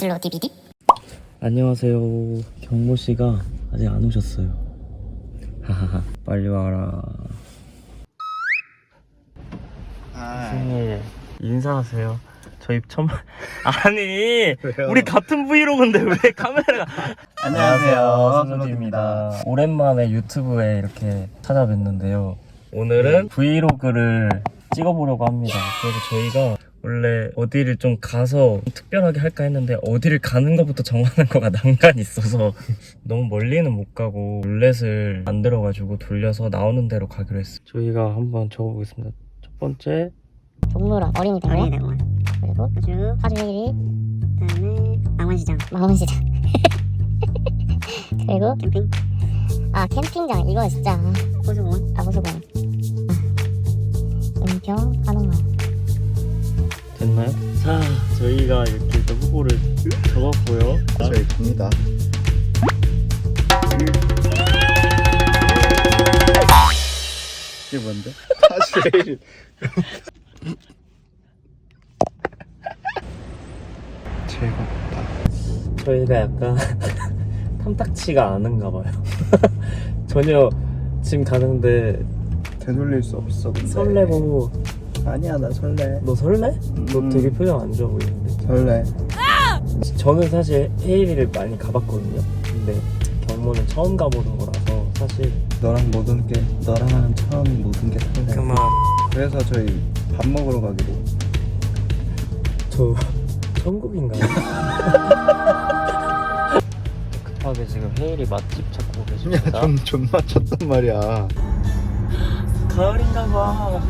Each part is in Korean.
슬로우 DVD 안녕하세요. 경모 씨가 아직 안 오셨어요. 하하하. 빨리 와라. 생일 인사하세요. 저희 처음 아니 우리 같은 브이로그인데 왜 카메라가 안녕하세요 선우입니다. 오랜만에 유튜브에 이렇게 찾아뵀는데요. 오늘은 브이로그를 찍어보려고 합니다. 그래서 저희가 원래 어디를 좀 가서 특별하게 할까 했는데 어디를 가는 것부터 정하는 거가 난간이 있어서 너무 멀리는 못 가고 룰렛을 만들어가지고 돌려서 나오는 대로 가기로 했어요. 저희가 한번 적어보겠습니다. 첫 번째. 동물원 어린이 대원. 그리고 파주 파주 힐리 그다음에 망원시장. 망원시장. 그리고 캠핑. 아 캠핑장. 이거 진짜. 호수공원. 아 호수공원. 아, 은평 한옥마을 저희가 이렇게 일단 후보를 적었고요. 저희 갑니다. 이게 뭔데? 사실 즐겁다. 저희가 약간 탐탁치가 않은가 봐요. 전혀 지금 가는데 되돌릴 수 없어. 근데. 설레고 아니야 나 설레. 너 설레? 너 음. 되게 표정 안 좋아 보이는데. 설레. 저는 사실 헤이리를 많이 가봤거든요. 근데 경모는 처음 가보는 거라서 사실 너랑 모든 게 너랑 하는 처음 모든 게 설레. 그만 그래서 저희 밥 먹으러 가기로. 저 천국인가요? 급하게 지금 헤이리 맛집 찾고 계십니다. 야존 존나 쳤단 말이야. 가을인가 봐.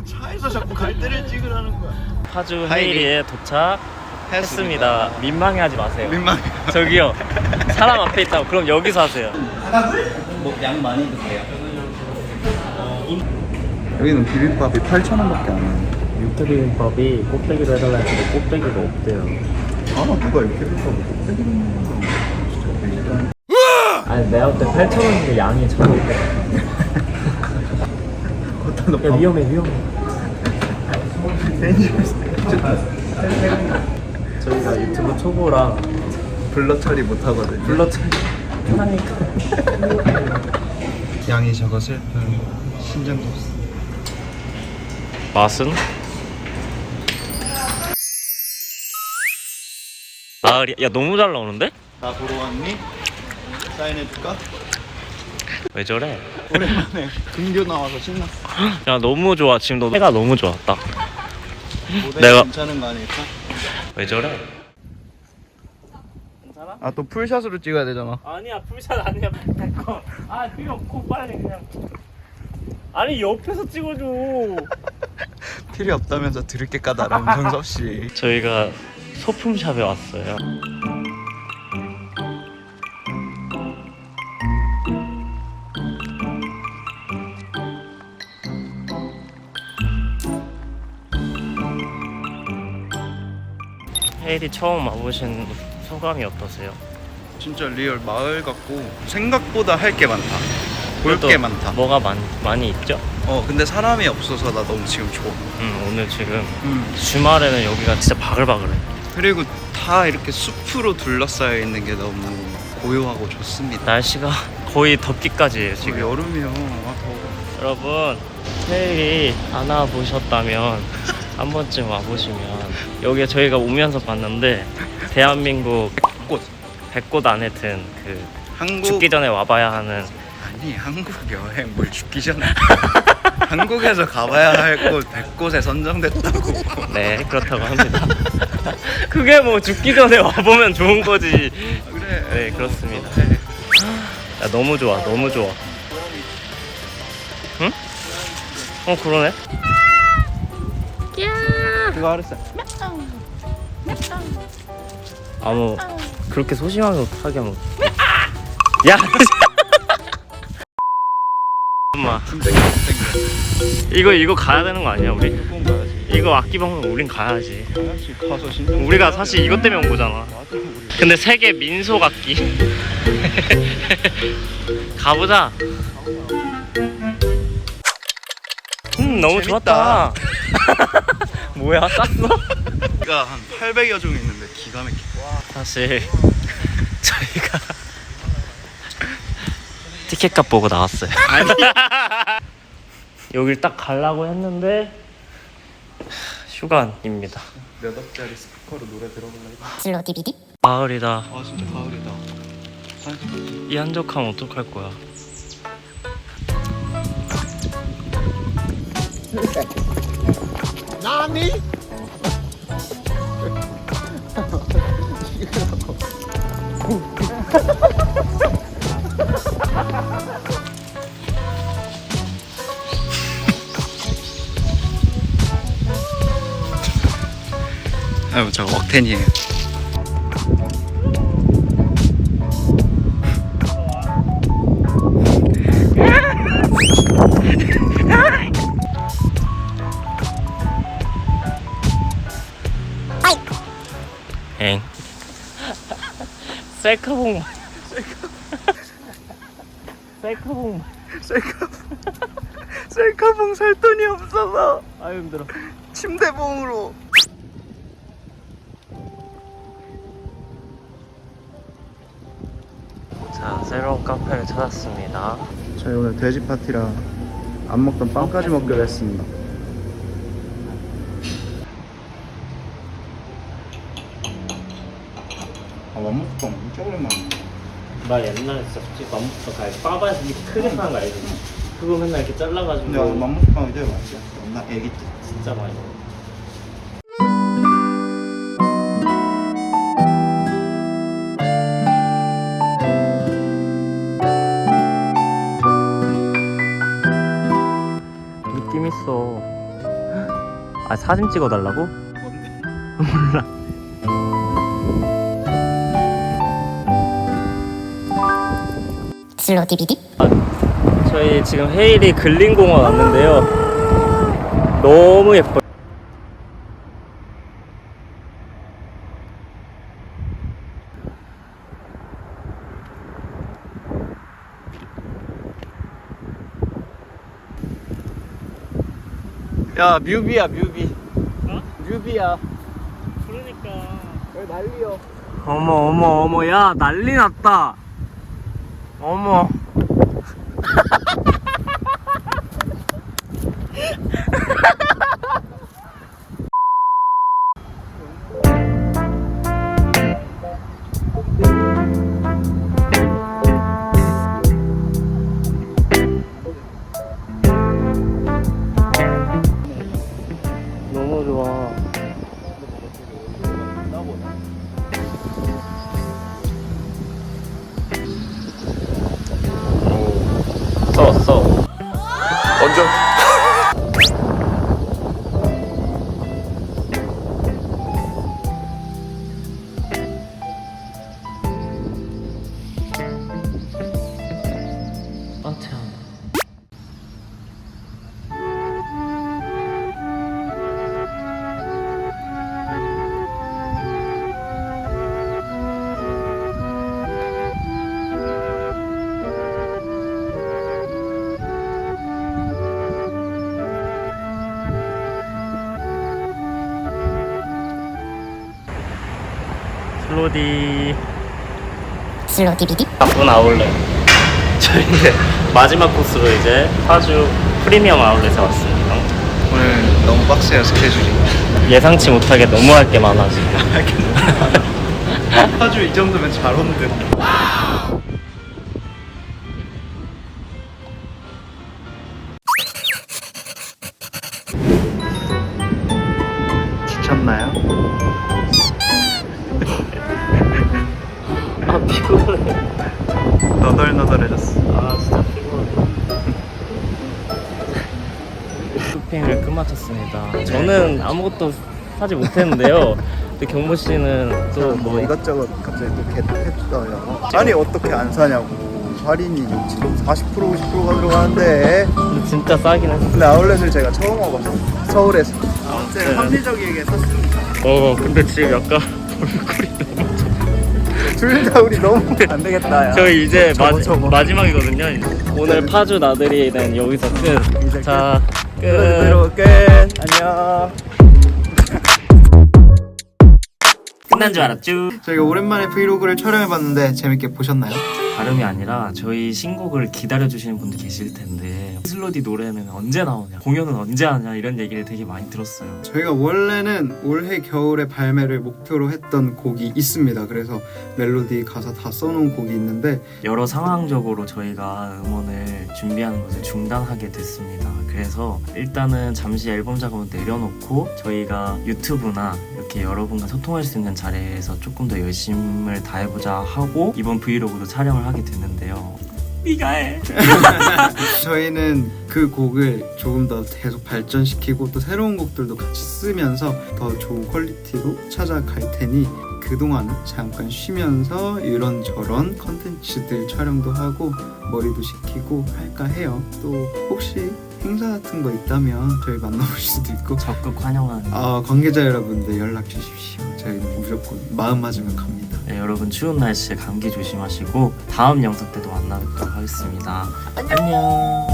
무슨 차에서 자꾸 갈대를 찍으라는 거야. 파주. 헤이리에 도착했습니다. 민망해하지 마세요. 민망해. 저기요. 사람 앞에 있다고. 그럼 여기서 하세요. 뭐양 많이 드세요. 여기는 비빔밥이 8,000원밖에 안 해. 육회비빔밥이 꽃배기로 해달라 했는데 꽃배기가 없대요. 아 누가 이렇게 비싸고 꼭대기로 먹는 거야. 진짜 일단 아니 내가 그때 8,000원인데 양이 1,500원. 걷다 너 야 위험해 위험해. 저희가 유튜브 초보랑 블러 처리 못 하거든. 블러 처리 하니까 양이 적었을 뿐 신경도 없어. 맛은? 나으리 야 너무 잘 나오는데? 나 보러 왔니? 사인해줄까? 왜 저래? 오랜만에 근교 나와서 신났어. 야 너무 좋아 지금 너 해가 너무 좋아 딱. 모델 내가- 괜찮은 거 아닐까? 왜 저래? 아또 풀샷으로 찍어야 되잖아. 아니야 풀샷 아니야 아 필요 없고 빨리 그냥 아니 옆에서 찍어줘 필요 없다면서 들을 게 까다로운 정섭 씨. 저희가 소품샵에 왔어요 헤이리 처음 와보신 소감이 어떠세요? 진짜 리얼 마을 같고 생각보다 할 게 많다. 볼 그래도 게 많다. 뭐가 많, 많이 있죠? 어 근데 사람이 없어서 나 너무 지금 좋아. 음, 오늘 지금 음. 주말에는 여기가 진짜 바글바글해 그리고 다 이렇게 숲으로 둘러싸여 있는 게 너무 고요하고 좋습니다. 날씨가 거의 덥기까지 해요 지금 지금 여름이요. 아 더워. 여러분 헤일이 안 와보셨다면 한 번쯤 와보시면 여기 저희가 오면서 봤는데 대한민국 꽃. 백곳 안에 든 그 한국 죽기 전에 와봐야 하는 아니 한국 여행 뭘 죽기 전에. 한국에서 가봐야 할곳 100곳에 선정됐다고. 네 그렇다고 합니다. 그게 뭐 죽기 전에 와보면 좋은 거지. 그래. 네 그렇습니다. 네. 야 너무 좋아 너무 좋아. 응? 어 그러네 그거 하랬어 아무 그렇게 소심하게 어떡하게 하면 야! 엄마. 이거 이거 가야 되는 거 아니야 우리? 이거 악기 방송 우린 가야지. 우리가 사실 이것 때문에 온 거잖아. 근데 세계 민속 악기. 가보자. 음 너무 재밌다. 좋았다 뭐야 쌌어? 개가 한 800여 종이 있는데 기가 막혀. 사실 저희가 티켓값 보고 나왔어요. 아니. 여길 딱 가려고 했는데 휴관입니다. 몇 억짜리 스피커로 노래 들어볼래? 슬로 DVD 가을이다. 아 진짜 가을이다. 이 한적함 어떡할 거야? 아, 저 억텐이에요. 셀카봉. 셀카봉. 셀카봉 살 돈이 없어서 아유 힘들어. 침대봉으로. 자 새로운 카페를 찾았습니다. 저희 오늘 돼지 파티라 안 먹던 빵까지 먹기로 했습니다. 아, 맘먹방 진짜 오랜만에. 나 옛날에 진짜 솔직히 맘부터 가 빠바에서 이렇게 크게 파는 거 알지? 그거 맨날 이렇게 잘라가지고 근데 맘먹방이 제일 맛있어. 나 애기 때. 진짜 많이 먹어. 느낌 있어. 아 사진 찍어달라고? 뭔데? 슬로 DVD 저희 지금 헤일이 근린공원 왔는데요. 너무 예뻐요. 야 뮤비야 뮤비. 어? 뮤비야. 그러니까. 왜 난리여? 어머 어머 어머 야 난리 났다. 어머. 슬로디. 슬로 DVD 바쁜 아울렛 저희 이제 마지막 코스로 이제 파주 프리미엄 아울렛에 왔습니다. 오늘 너무 빡세요 스케줄이. 예상치 못하게 너무 할 게 많아 지금 파주 이 정도면 잘온 듯. 지 저는 아무것도 사지 못했는데요 근데 경모 씨는 또 뭐 뭐 이것저것 갑자기 또 개 했어요. 아니 어떻게 안 사냐고. 할인이 지금 40% 50%가 들어가는데 진짜 싸긴 했어 근데 아울렛을 제가 처음 와봐서 서울에서 아무튼. 아무튼 합리적이게 샀습니다. 어 근데 지금 약간 얼굴이 너무 둘 다 우리 너무 안 되겠다. 야. 저희 이제 저거, 마지, 저거. 마지 막이거든요 오늘 파주 나들이는 여기서 이제 끝 자, 끝 끝. 끝. 안녕. 끝난 줄 알았죠. 저희가 오랜만에 브이로그를 촬영해봤는데 재밌게 보셨나요? 다름이 아니라 저희 신곡을 기다려주시는 분들 계실 텐데 슬로디 노래는 언제 나오냐 공연은 언제 하냐 이런 얘기를 되게 많이 들었어요. 저희가 원래는 올해 겨울에 발매를 목표로 했던 곡이 있습니다. 그래서 멜로디 가사 다 써놓은 곡이 있는데 여러 상황적으로 저희가 음원을 준비하는 것을 중단하게 됐습니다. 그래서 일단은 잠시 앨범 작업을 내려놓고 저희가 유튜브나 이렇게 여러분과 소통할 수 있는 자리에서 조금 더 열심을 다해보자 하고 이번 브이로그도 촬영을 하게 됐는데요 네가 해 저희는 그 곡을 조금 더 계속 발전시키고 또 새로운 곡들도 같이 쓰면서 더 좋은 퀄리티로 찾아갈 테니 그동안은 잠깐 쉬면서 이런저런 컨텐츠들 촬영도 하고 머리도 식히고 할까 해요. 또 혹시 행사 같은 거 있다면 저희 만나볼 수도 있고 적극 환영하는 아 관계자 여러분들 연락 주십시오. 저희는 무조건 마음 맞으면 갑니다. 네, 여러분 추운 날씨에 감기 조심하시고 다음 영상 때도 만나뵙도록 하겠습니다. 안녕.